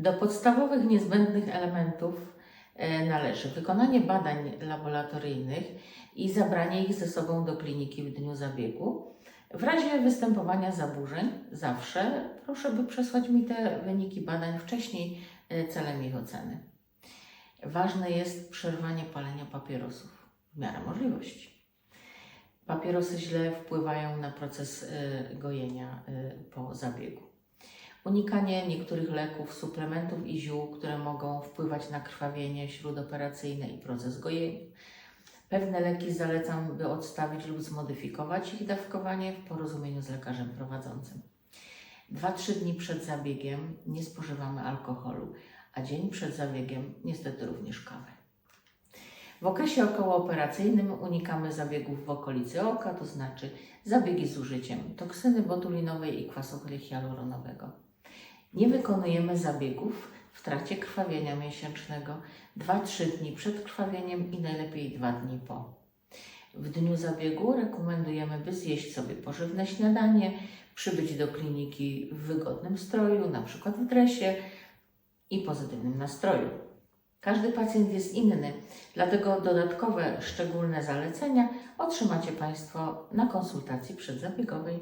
Do podstawowych niezbędnych elementów e, należy wykonanie badań laboratoryjnych i zabranie ich ze sobą do kliniki w dniu zabiegu. W razie występowania zaburzeń, zawsze proszę, by przesłać mi te wyniki badań wcześniej e, celem ich oceny. Ważne jest przerwanie palenia papierosów w miarę możliwości. Papierosy źle wpływają na proces y, gojenia po zabiegu. Unikanie niektórych leków, suplementów i ziół, które mogą wpływać na krwawienie śródoperacyjne i proces gojenia. Pewne leki zalecam, by odstawić lub zmodyfikować ich dawkowanie w porozumieniu z lekarzem prowadzącym. 2-3 dni przed zabiegiem nie spożywamy alkoholu, a dzień przed zabiegiem niestety również kawę. W okresie okołooperacyjnym unikamy zabiegów w okolicy oka, to znaczy zabiegi z użyciem toksyny botulinowej i kwasu hialuronowego. Nie wykonujemy zabiegów w trakcie krwawienia miesięcznego 2-3 dni przed krwawieniem i najlepiej 2 dni po. W dniu zabiegu rekomendujemy, by zjeść sobie pożywne śniadanie, przybyć do kliniki w wygodnym stroju, np. w dresie i pozytywnym nastroju. Każdy pacjent jest inny, dlatego dodatkowe szczególne zalecenia otrzymacie Państwo na konsultacji przedzabiegowej.